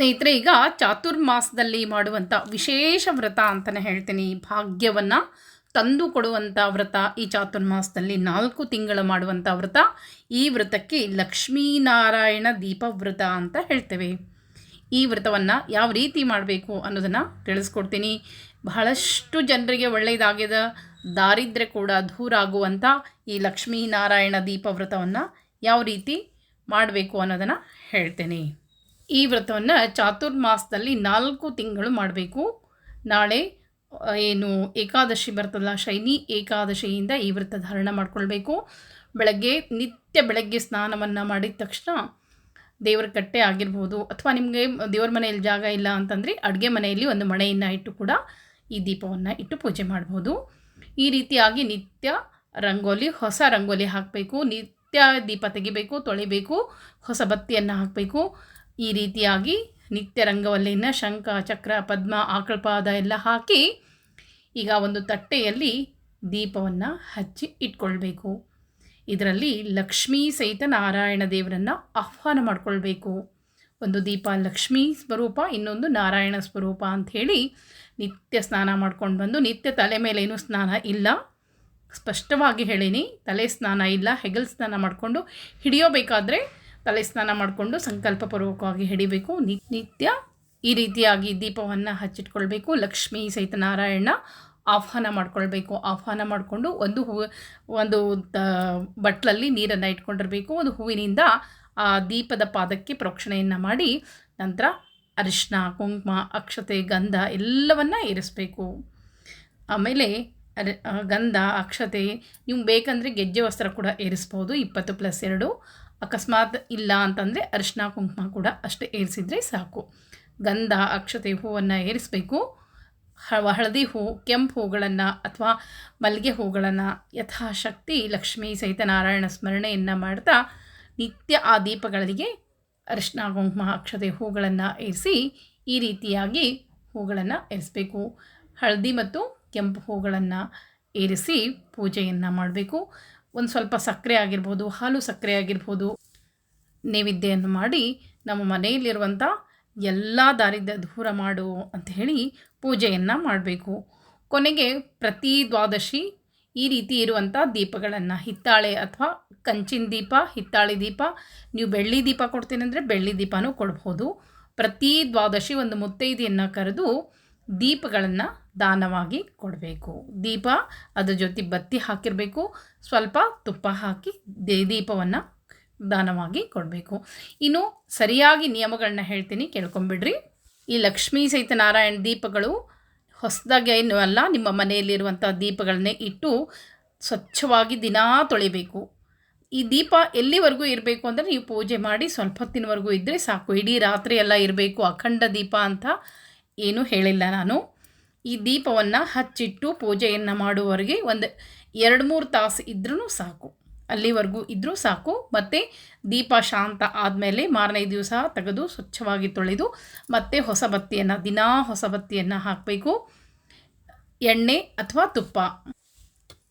ಸ್ನೇಹಿತರೆ, ಈಗ ಚಾತುರ್ಮಾಸದಲ್ಲಿ ಮಾಡುವಂಥ ವಿಶೇಷ ವ್ರತ ಅಂತಲೇ ಹೇಳ್ತೀನಿ. ಭಾಗ್ಯವನ್ನು ತಂದು ಕೊಡುವಂಥ ವ್ರತ, ಈ ಚಾತುರ್ಮಾಸದಲ್ಲಿ ನಾಲ್ಕು ತಿಂಗಳು ಮಾಡುವಂಥ ವ್ರತ, ಈ ವ್ರತಕ್ಕೆ ಲಕ್ಷ್ಮೀನಾರಾಯಣ ದೀಪ ವ್ರತ ಅಂತ ಹೇಳ್ತೇವೆ. ಈ ವ್ರತವನ್ನು ಯಾವ ರೀತಿ ಮಾಡಬೇಕು ಅನ್ನೋದನ್ನು ತಿಳಿಸ್ಕೊಡ್ತೀನಿ. ಬಹಳಷ್ಟು ಜನರಿಗೆ ಒಳ್ಳೆಯದಾಗಿದ ದಾರಿದ್ರ್ಯ ಕೂಡ ದೂರ ಆಗುವಂಥ ಈ ಲಕ್ಷ್ಮೀನಾರಾಯಣ ದೀಪ ವ್ರತವನ್ನು ಯಾವ ರೀತಿ ಮಾಡಬೇಕು ಅನ್ನೋದನ್ನು ಹೇಳ್ತೇನೆ. ಈ ವ್ರತವನ್ನು ಚಾತುರ್ಮಾಸದಲ್ಲಿ ನಾಲ್ಕು ತಿಂಗಳು ಮಾಡಬೇಕು. ನಾಳೆ ಏನು ಏಕಾದಶಿ ಬರ್ತದಲ್ಲ, ಶೈನಿ ಏಕಾದಶಿಯಿಂದ ಈ ವ್ರತ ಧಾರಣ ಮಾಡಿಕೊಳ್ಬೇಕು. ಬೆಳಗ್ಗೆ, ನಿತ್ಯ ಬೆಳಗ್ಗೆ ಸ್ನಾನವನ್ನು ಮಾಡಿದ ತಕ್ಷಣ ದೇವರ ಕಟ್ಟೆ ಆಗಿರ್ಬೋದು, ಅಥವಾ ನಿಮಗೆ ದೇವರ ಮನೆಯಲ್ಲಿ ಜಾಗ ಇಲ್ಲ ಅಂತಂದರೆ ಅಡುಗೆ ಮನೆಯಲ್ಲಿ ಒಂದು ಮಣೆಯನ್ನು ಇಟ್ಟು ಕೂಡ ಈ ದೀಪವನ್ನು ಇಟ್ಟು ಪೂಜೆ ಮಾಡ್ಬೋದು. ಈ ರೀತಿಯಾಗಿ ನಿತ್ಯ ರಂಗೋಲಿ, ಹೊಸ ರಂಗೋಲಿ ಹಾಕಬೇಕು. ನಿತ್ಯ ದೀಪ ತೆಗಿಬೇಕು, ತೊಳಿಬೇಕು, ಹೊಸ ಬತ್ತಿಯನ್ನು ಹಾಕಬೇಕು. ಈ ರೀತಿಯಾಗಿ ನಿತ್ಯ ರಂಗವಲ್ಲಿನ ಶಂಖ, ಚಕ್ರ, ಪದ್ಮ ಆಕಳ್ಪಾದ ಎಲ್ಲ ಹಾಕಿ ಈಗ ಒಂದು ತಟ್ಟೆಯಲ್ಲಿ ದೀಪವನ್ನು ಹಚ್ಚಿ ಇಟ್ಕೊಳ್ಬೇಕು. ಇದರಲ್ಲಿ ಲಕ್ಷ್ಮೀ ಸಹಿತ ನಾರಾಯಣ ದೇವರನ್ನು ಆಹ್ವಾನ ಮಾಡಿಕೊಳ್ಬೇಕು. ಒಂದು ದೀಪ ಲಕ್ಷ್ಮೀ ಸ್ವರೂಪ, ಇನ್ನೊಂದು ನಾರಾಯಣ ಸ್ವರೂಪ ಅಂಥೇಳಿ ನಿತ್ಯ ಸ್ನಾನ ಮಾಡ್ಕೊಂಡು ಬಂದು ನಿತ್ಯ ತಲೆ ಮೇಲೇನು ಸ್ನಾನ ಇಲ್ಲ. ಸ್ಪಷ್ಟವಾಗಿ ಹೇಳೀನಿ, ತಲೆ ಸ್ನಾನ ಇಲ್ಲ, ಹೆಗಲ್ ಸ್ನಾನ ಮಾಡಿಕೊಂಡು ಹಿಡಿಯೋಬೇಕಾದ್ರೆ ತಲೆ ಸ್ನಾನ ಮಾಡಿಕೊಂಡು ಸಂಕಲ್ಪಪೂರ್ವಕವಾಗಿ ಹಿಡಿಬೇಕು. ನಿತ್ಯ ಈ ರೀತಿಯಾಗಿ ದೀಪವನ್ನು ಹಚ್ಚಿಟ್ಕೊಳ್ಬೇಕು. ಲಕ್ಷ್ಮೀ ಸಹಿತ ನಾರಾಯಣ ಆಹ್ವಾನ ಮಾಡ್ಕೊಳ್ಬೇಕು. ಆಹ್ವಾನ ಮಾಡಿಕೊಂಡು ಒಂದು ಹೂವು, ಒಂದು ಬಟ್ಲಲ್ಲಿ ನೀರನ್ನು ಇಟ್ಕೊಂಡಿರಬೇಕು. ಒಂದು ಹೂವಿನಿಂದ ಆ ದೀಪದ ಪಾದಕ್ಕೆ ಪ್ರೋಕ್ಷಣೆಯನ್ನು ಮಾಡಿ ನಂತರ ಅರಿಶಿನ ಕುಂಕುಮ, ಅಕ್ಷತೆ, ಗಂಧ ಎಲ್ಲವನ್ನು ಇರಿಸ್ಬೇಕು. ಆಮೇಲೆ ಗಂಧ, ಅಕ್ಷತೆ ನೀವು ಬೇಕಂದರೆ ಗೆಜ್ಜೆ ವಸ್ತ್ರ ಕೂಡ ಏರಿಸ್ಬೋದು ಇಪ್ಪತ್ತು ಪ್ಲಸ್ ಎರಡು. ಅಕಸ್ಮಾತ್ ಇಲ್ಲ ಅಂತಂದರೆ ಅರಿಶಿನ ಕುಂಕುಮ ಕೂಡ ಅಷ್ಟೇ ಏರಿಸಿದರೆ ಸಾಕು. ಗಂಧ, ಅಕ್ಷತೆ ಹೂವನ್ನು ಏರಿಸಬೇಕು. ಹಳದಿ ಹೂ, ಕೆಂಪು ಹೂಗಳನ್ನು ಅಥವಾ ಮಲ್ಲಿಗೆ ಹೂಗಳನ್ನು ಯಥಾಶಕ್ತಿ ಲಕ್ಷ್ಮೀ ಸಹಿತ ನಾರಾಯಣ ಸ್ಮರಣೆಯನ್ನು ಮಾಡ್ತಾ ನಿತ್ಯ ಆ ದೀಪಗಳಿಗೆ ಅರಿಶಿನ, ಕುಂಕುಮ, ಅಕ್ಷತೆ ಹೂಗಳನ್ನು ಏರಿಸಿ ಈ ರೀತಿಯಾಗಿ ಹೂಗಳನ್ನು ಏರಿಸಬೇಕು. ಹಳದಿ ಮತ್ತು ಕೆಂಪು ಹೂಗಳನ್ನು ಏರಿಸಿ ಪೂಜೆಯನ್ನು ಮಾಡಬೇಕು. ಒಂದು ಸ್ವಲ್ಪ ಸಕ್ಕರೆ ಆಗಿರ್ಬೋದು, ಹಾಲು ಸಕ್ಕರೆ ಆಗಿರ್ಬೋದು, ನೈವೇದ್ಯವನ್ನು ಮಾಡಿ ನಮ್ಮ ಮನೆಯಲ್ಲಿರುವಂಥ ಎಲ್ಲ ದಾರಿದ್ರ್ಯ ದೂರ ಮಾಡು ಅಂತ ಹೇಳಿ ಪೂಜೆಯನ್ನು ಮಾಡಬೇಕು. ಕೊನೆಗೆ ಪ್ರತಿ ದ್ವಾದಶಿ ಈ ರೀತಿ ಇರುವಂಥ ದೀಪಗಳನ್ನು, ಹಿತ್ತಾಳೆ ಅಥವಾ ಕಂಚಿನ ದೀಪ, ಹಿತ್ತಾಳೆ ದೀಪ, ನೀವು ಬೆಳ್ಳಿ ದೀಪ ಕೊಡ್ತೀನಿ ಅಂದರೆ ಬೆಳ್ಳಿ ದೀಪನೂ ಕೊಡ್ಬೋದು. ಪ್ರತಿ ದ್ವಾದಶಿ ಒಂದು ಮುತ್ತೈದೆಯನ್ನು ಕರೆದು ದೀಪಗಳನ್ನು ದಾನವಾಗಿ ಕೊಡಬೇಕು. ದೀಪ, ಅದರ ಜೊತೆ ಬತ್ತಿ ಹಾಕಿರಬೇಕು. ಸ್ವಲ್ಪ ತುಪ್ಪ ಹಾಕಿ ದೀಪವನ್ನು ದಾನವಾಗಿ ಕೊಡಬೇಕು. ಇನ್ನು ಸರಿಯಾಗಿ ನಿಯಮಗಳನ್ನ ಹೇಳ್ತೀನಿ, ಕೇಳ್ಕೊಂಬಿಡ್ರಿ. ಈ ಲಕ್ಷ್ಮೀ ಸಹಿತ ನಾರಾಯಣ ದೀಪಗಳು ಹೊಸದಾಗಿ ಏನು ಅಲ್ಲ, ನಿಮ್ಮ ಮನೆಯಲ್ಲಿರುವಂಥ ದೀಪಗಳನ್ನೇ ಇಟ್ಟು ಸ್ವಚ್ಛವಾಗಿ ದಿನಾ ತೊಳಿಬೇಕು. ಈ ದೀಪ ಎಲ್ಲಿವರೆಗೂ ಇರಬೇಕು ಅಂದರೆ ನೀವು ಪೂಜೆ ಮಾಡಿ ಸ್ವಲ್ಪ ಹೊತ್ತಿನವರೆಗೂ ಇದ್ದರೆ ಸಾಕು. ಇಡೀ ರಾತ್ರಿ ಎಲ್ಲ ಇರಬೇಕು, ಅಖಂಡ ದೀಪ ಅಂತ ಏನೂ ಹೇಳಿಲ್ಲ ನಾನು. ಈ ದೀಪವನ್ನು ಹಚ್ಚಿಟ್ಟು ಪೂಜೆಯನ್ನು ಮಾಡುವವರೆಗೆ ಒಂದು ಎರಡು ಮೂರು ತಾಸು ಇದ್ರೂ ಸಾಕು. ಅಲ್ಲಿವರೆಗೂ ಇದ್ದರೂ ಸಾಕು. ಮತ್ತು ದೀಪ ಶಾಂತ ಆದಮೇಲೆ ಮಾರನೇ ದಿವಸ ತೆಗೆದು ಸ್ವಚ್ಛವಾಗಿ ತೊಳೆದು ಮತ್ತೆ ಹೊಸ ಬತ್ತಿಯನ್ನು, ದಿನಾ ಹೊಸ ಬತ್ತಿಯನ್ನು ಹಾಕಬೇಕು. ಎಣ್ಣೆ ಅಥವಾ ತುಪ್ಪ.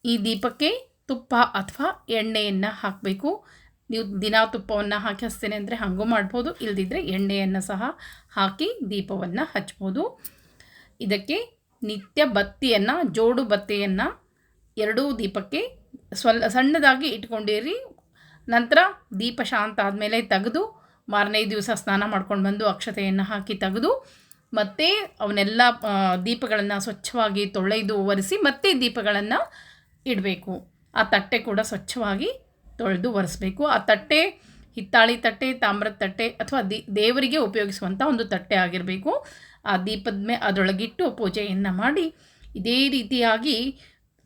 ಈ ದೀಪಕ್ಕೆ ತುಪ್ಪ ಅಥವಾ ಎಣ್ಣೆಯನ್ನು ಹಾಕಬೇಕು. ನೀವು ದಿನ ತುಪ್ಪವನ್ನು ಹಾಕಿ ಹಚ್ತೇನೆ ಅಂದರೆ ಹಾಗೂ ಮಾಡ್ಬೋದು ಇಲ್ಲದಿದ್ದರೆ ಎಣ್ಣೆಯನ್ನು ಸಹ ಹಾಕಿ ದೀಪವನ್ನು ಹಚ್ಬೋದು. ಇದಕ್ಕೆ ನಿತ್ಯ ಬತ್ತಿಯನ್ನು, ಜೋಡು ಬತ್ತಿಯನ್ನು ಎರಡೂ ದೀಪಕ್ಕೆ ಸ್ವಲ್, ಸಣ್ಣದಾಗಿ ಇಟ್ಕೊಂಡಿರಿ. ನಂತರ ದೀಪ ಶಾಂತ ಆದಮೇಲೆ ತೆಗೆದು ಮಾರನೇ ದಿವಸ ಸ್ನಾನ ಮಾಡ್ಕೊಂಡು ಬಂದು ಅಕ್ಷತೆಯನ್ನು ಹಾಕಿ ತೆಗೆದು ಮತ್ತೆ ಅವನ್ನೆಲ್ಲ ದೀಪಗಳನ್ನು ಸ್ವಚ್ಛವಾಗಿ ತೊಳೆದು ಒರೆಸಿ ಮತ್ತೆ ದೀಪಗಳನ್ನು ಇಡಬೇಕು. ಆ ತಟ್ಟೆ ಕೂಡ ಸ್ವಚ್ಛವಾಗಿ ತೊಳೆದು ಒರೆಸ್ಬೇಕು. ಆ ತಟ್ಟೆ, ಹಿತ್ತಾಳಿ ತಟ್ಟೆ, ತಾಮ್ರದ ತಟ್ಟೆ ಅಥವಾ ದಿ, ದೇವರಿಗೆ ಉಪಯೋಗಿಸುವಂಥ ಒಂದು ತಟ್ಟೆ ಆಗಿರಬೇಕು. ಆ ದೀಪದ ಮೇ, ಅದರೊಳಗಿಟ್ಟು ಪೂಜೆಯನ್ನು ಮಾಡಿ ಇದೇ ರೀತಿಯಾಗಿ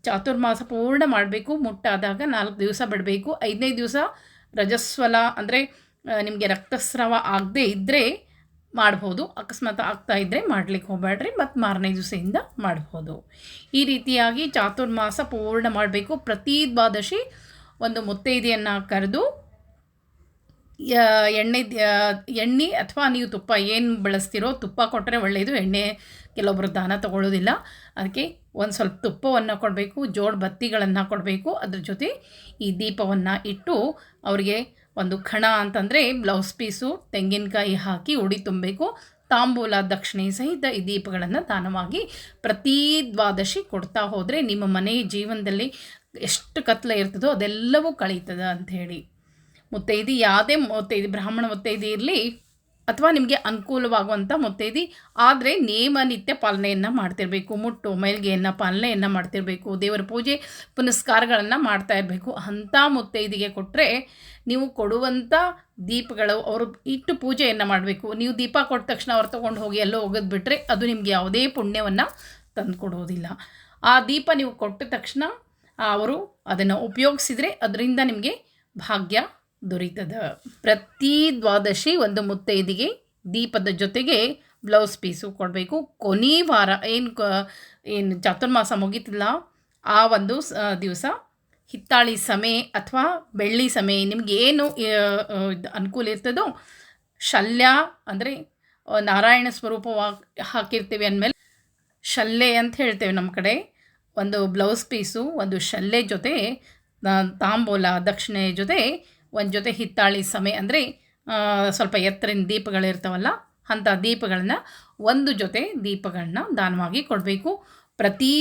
ಚಾತುರ್ಮಾಸ ಪೂರ್ಣ ಮಾಡಬೇಕು. ಮುಟ್ಟಾದಾಗ ನಾಲ್ಕು ದಿವಸ ಬಿಡಬೇಕು. ಐದನೇ ದಿವಸ ರಜಸ್ವಲ ಅಂದರೆ ನಿಮಗೆ ರಕ್ತಸ್ರಾವ ಆಗದೇ ಇದ್ದರೆ ಮಾಡ್ಬೋದು. ಅಕಸ್ಮಾತ್ ಆಗ್ತಾ ಇದ್ದರೆ ಮಾಡ್ಲಿಕ್ಕೆ ಹೋಗಬೇಡ್ರಿ ಮತ್ತು ಮಾರನೇ ದಿವಸದಿಂದ ಮಾಡ್ಬೋದು. ಈ ರೀತಿಯಾಗಿ ಚಾತುರ್ಮಾಸ ಪೂರ್ಣ ಮಾಡಬೇಕು. ಪ್ರತಿ ದ್ವಾದಶಿ ಒಂದು ಮುತ್ತೈದೆಯನ್ನು ಕರೆದು ಎಣ್ಣೆ ಎಣ್ಣೆ ಅಥವಾ ನೀವು ತುಪ್ಪ ಏನು ಬಳಸ್ತೀರೋ ತುಪ್ಪ ಕೊಟ್ಟರೆ ಒಳ್ಳೆಯದು ಎಣ್ಣೆ ಕೆಲವೊಬ್ಬರು ದಾನ ತಗೊಳ್ಳೋದಿಲ್ಲ ಅದಕ್ಕೆ ಒಂದು ಸ್ವಲ್ಪ ತುಪ್ಪವನ್ನು ಕೊಡಬೇಕು, ಜೋಡು ಬತ್ತಿಗಳನ್ನು ಕೊಡಬೇಕು. ಅದ್ರ ಜೊತೆ ಈ ದೀಪವನ್ನು ಇಟ್ಟು ಅವರಿಗೆ ಒಂದು ಖಣ ಅಂತಂದರೆ ಬ್ಲೌಸ್ ಪೀಸು, ತೆಂಗಿನಕಾಯಿ ಹಾಕಿ ಉಡಿ ತುಂಬಬೇಕು. ತಾಂಬೂಲ, ದಕ್ಷಿಣೆ ಸಹಿತ ಈ ದೀಪಗಳನ್ನು ದಾನವಾಗಿ ಪ್ರತಿ ದ್ವಾದಶಿ ಕೊಡ್ತಾ ಹೋದರೆ ನಿಮ್ಮ ಮನೆ ಜೀವನದಲ್ಲಿ ಎಷ್ಟು ಕತ್ಲೆ ಇರ್ತದೋ ಅದೆಲ್ಲವೂ ಕಳೀತದೆ ಅಂಥೇಳಿ ಮುತ್ತೈದಿ ಯಾವುದೇ ಮುತ್ತೈದಿ, ಬ್ರಾಹ್ಮಣ ಮುತ್ತೈದಿ ಇರಲಿ ಅಥವಾ ನಿಮಗೆ ಅನುಕೂಲವಾಗುವಂಥ ಮುತ್ತೈದಿ, ಆದರೆ ನೇಮ ನಿತ್ಯ ಪಾಲನೆಯನ್ನು ಮಾಡ್ತಿರಬೇಕು. ಮುಟ್ಟು, ಮೈಲ್ಗೆಯನ್ನು ಪಾಲನೆಯನ್ನು ಮಾಡ್ತಿರಬೇಕು. ದೇವರ ಪೂಜೆ, ಪುನಸ್ಕಾರಗಳನ್ನು ಮಾಡ್ತಾ ಇರಬೇಕು. ಅಂಥ ಮುತ್ತೈದಿಗೆ ಕೊಟ್ಟರೆ ನೀವು ಕೊಡುವಂಥ ದೀಪಗಳು, ಅವರು ಇಟ್ಟು ಪೂಜೆಯನ್ನು ಮಾಡಬೇಕು. ನೀವು ದೀಪ ಕೊಟ್ಟ ತಕ್ಷಣ ಅವ್ರು ತೊಗೊಂಡು ಹೋಗಿ ಎಲ್ಲೋ ಹೋಗೋದು ಬಿಟ್ಟರೆ ಅದು ನಿಮಗೆ ಯಾವುದೇ ಪುಣ್ಯವನ್ನು ತಂದು ಆ ದೀಪ ನೀವು ಕೊಟ್ಟ ತಕ್ಷಣ ಅವರು ಅದನ್ನು ಉಪಯೋಗಿಸಿದರೆ ಅದರಿಂದ ನಿಮಗೆ ಭಾಗ್ಯ ದೊರೀತದ. ಪ್ರತಿ ದ್ವಾದಶಿ ಒಂದು ಮುತ್ತೈದಿಗೆ ದೀಪದ ಜೊತೆಗೆ ಬ್ಲೌಸ್ ಪೀಸು ಕೊಡಬೇಕು. ಕೊನೆ ವಾರ ಏನು ಏನು ಚಾತುರ್ಮಾಸ ಮುಗೀತಿಲ್ಲ, ಆ ಒಂದು ದಿವಸ ಹಿತ್ತಾಳಿ ಸಮಯ ಅಥವಾ ಬೆಳ್ಳಿ ಸಮಯ ನಿಮಗೆ ಏನು ಅನುಕೂಲ ಇರ್ತದೋ ಶಲ್ಯ ಅಂದರೆ, ನಾರಾಯಣ ಸ್ವರೂಪವಾಗಿ ಹಾಕಿರ್ತೀವಿ ಅಂದಮೇಲೆ ಶಲ್ಲೆ ಅಂತ ಹೇಳ್ತೇವೆ ನಮ್ಮ ಕಡೆ. ಒಂದು ಬ್ಲೌಸ್ ಪೀಸು, ಒಂದು ಶಲ್ಲೆ ಜೊತೆ ತಾಂಬೂಲ ದಕ್ಷಿಣೆ ಜೊತೆ, ಒಂದು ಜೊತೆ ಹಿತ್ತಾಳಿ ಸಮೆ ಅಂದರೆ ಸ್ವಲ್ಪ ಎತ್ತರಿನ ದೀಪಗಳಿರ್ತಾವಲ್ಲ ಅಂಥ ದೀಪಗಳನ್ನ ಒಂದು ಜೊತೆ ದೀಪಗಳನ್ನ ದಾನವಾಗಿ ಕೊಡಬೇಕು. ಪ್ರತಿ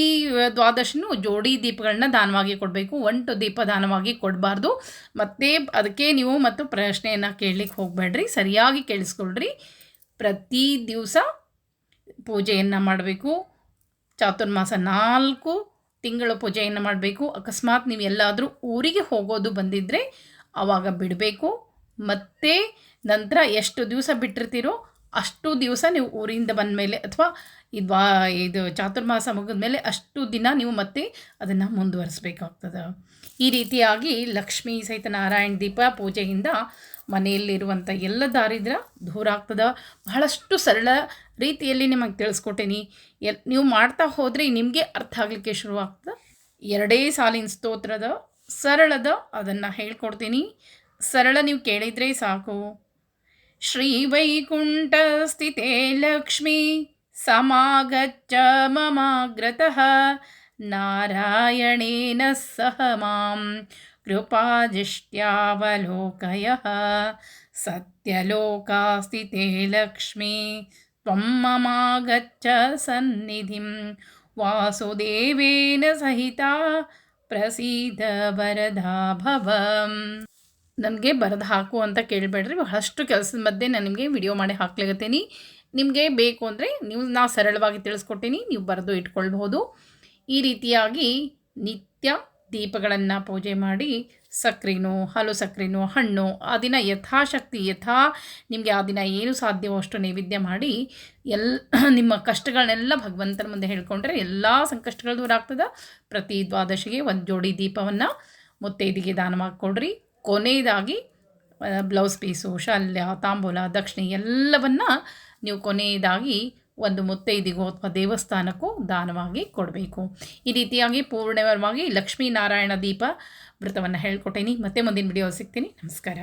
ದ್ವಾದಶಿನೂ ಜೋಡಿ ದೀಪಗಳನ್ನ ದಾನವಾಗಿ ಕೊಡಬೇಕು. ಒಂಟು ದೀಪ ದಾನವಾಗಿ ಕೊಡಬಾರ್ದು. ಮತ್ತು ಅದಕ್ಕೆ ನೀವು ಮತ್ತು ಪ್ರಶ್ನೆಯನ್ನು ಕೇಳಲಿಕ್ಕೆ ಹೋಗಬೇಡ್ರಿ. ಸರಿಯಾಗಿ ಕೇಳಿಸ್ಕೊಳ್ರಿ. ಪ್ರತಿ ದಿವಸ ಪೂಜೆಯನ್ನು ಮಾಡಬೇಕು. ಚಾತುರ್ಮಾಸ ನಾಲ್ಕು ತಿಂಗಳ ಪೂಜೆಯನ್ನು ಮಾಡಬೇಕು. ಅಕಸ್ಮಾತ್ ನೀವು ಎಲ್ಲಾದರೂ ಊರಿಗೆ ಹೋಗೋದು ಬಂದಿದ್ದರೆ ಆವಾಗ ಬಿಡಬೇಕು. ಮತ್ತು ನಂತರ ಎಷ್ಟು ದಿವಸ ಬಿಟ್ಟಿರ್ತೀರೋ ಅಷ್ಟು ದಿವಸ ನೀವು ಊರಿಂದ ಬಂದ ಮೇಲೆ ಅಥವಾ ಇದು ಇದು ಚಾತುರ್ಮಾಸ ಮುಗಿದ ಮೇಲೆ ಅಷ್ಟು ದಿನ ನೀವು ಮತ್ತೆ ಅದನ್ನು ಮುಂದುವರಿಸ್ಬೇಕಾಗ್ತದೆ. ಈ ರೀತಿಯಾಗಿ ಲಕ್ಷ್ಮೀ ಸಹಿತ ನಾರಾಯಣ ದೀಪ ಪೂಜೆಯಿಂದ ಮನೆಯಲ್ಲಿರುವಂಥ ಎಲ್ಲ ದಾರಿದ್ರ ದೂರ ಆಗ್ತದೆ. ಬಹಳಷ್ಟು ಸರಳ ರೀತಿಯಲ್ಲಿ ನಿಮಗೆ ತಿಳಿಸ್ಕೊಟ್ಟೇನಿ. ಎಲ್, ನೀವು ಮಾಡ್ತಾ ಹೋದರೆ ನಿಮಗೆ ಅರ್ಥ ಆಗಲಿಕ್ಕೆ ಶುರುವಾಗ್ತದೆ ಎರಡೇ ಸಾಲಿನ ಸ್ತೋತ್ರದ ಸರಳದ ಅದನ್ನು ಹೇಳ್ಕೊಡ್ತೀನಿ. ಸರಳ ನೀವು ಕೇಳಿದರೆ ಸಾಕು. ಶ್ರೀ ವೈಕುಂಠ ಸ್ಥಿತೇ ಲಕ್ಷ್ಮೀ ಸಮಾಗಚ್ಚ ಮಮಾಗ್ರತಃ ನಾರಾಯಣೇನ ಸಹ ಮಾಂ. ಕೃಪಾದಿಷ್ಟ್ಯಾವಲೋಕಯ. ಸತ್ಯಲೋಕಾಸ್ಥಿತೆ ಲಕ್ಷ್ಮೀ त्वं ममागच्छ ಸನ್ನಿಧಿಂ. वासुदेवेन ಸಹಿತ ಪ್ರಸೀದ ವರದಾ ಭವ. ನನಗೆ ಬರೆದು ಹಾಕು ಅಂತ ಕೇಳಬೇಡ್ರಿ, ಬಹಳಷ್ಟು ಕೆಲಸದ ಮಧ್ಯೆ ನಾನು ನಿಮಗೆ ವಿಡಿಯೋ ಮಾಡಿ ಹಾಕ್ಲಿಗತ್ತೀನಿ ನಿಮಗೆ ಬೇಕು ಅಂದರೆ ನೀವು, ನಾ ಸರಳವಾಗಿ ತಿಳಿಸ್ಕೊಟ್ಟೀನಿ ನೀವು ಬರೆದು ಇಟ್ಕೊಳ್ಬಹುದು. ಈ ರೀತಿಯಾಗಿ ನಿತ್ಯ ದೀಪಗಳನ್ನು ಪೂಜೆ ಮಾಡಿ, ಸಕ್ರೆನೋ, ಹಲು ಸಕ್ರೆನೋ, ಹಣ್ಣು, ಆ ದಿನ ಯಥಾಶಕ್ತಿ, ಯಥಾ ನಿಮಗೆ ಆ ದಿನ ಏನು ಸಾಧ್ಯವೋ ಅಷ್ಟು ನೈವೇದ್ಯ ಮಾಡಿ ಎಲ್ಲ ನಿಮ್ಮ ಕಷ್ಟಗಳನ್ನೆಲ್ಲ ಭಗವಂತನ ಮುಂದೆ ಹೇಳ್ಕೊಂಡ್ರೆ ಎಲ್ಲ ಸಂಕಷ್ಟಗಳು ದೂರ ಆಗ್ತದೆ. ಪ್ರತಿ ದ್ವಾದಶಿಗೆ ಒಂದು ಜೋಡಿ ದೀಪವನ್ನು ಮುತ್ತೈದಿಗೆ ದಾನ ಮಾಡಿಕೊಡ್ರಿ. ಕೊನೆಯದಾಗಿ ಬ್ಲೌಸ್ ಪೀಸು, ಶಾಲ್ಯ, ತಾಂಬೂಲ, ದಕ್ಷಿಣೆ ಎಲ್ಲವನ್ನು ನೀವು ಕೊನೆಯದಾಗಿ ಒಂದು ಮುತ್ತೈದಿಗೋ ಅಥವಾ ದೇವಸ್ಥಾನಕ್ಕೂ ದಾನವಾಗಿ ಕೊಡಬೇಕು. ಈ ರೀತಿಯಾಗಿ ಪೂರ್ಣವಾಗಿ ಲಕ್ಷ್ಮೀನಾರಾಯಣ ದೀಪ ವ್ರತವನ್ನು ಹೇಳ್ಕೊಟ್ಟೇನಿ. ಮತ್ತೆ ಮುಂದಿನ ವಿಡಿಯೋ ಸಿಗ್ತೀನಿ. ನಮಸ್ಕಾರ.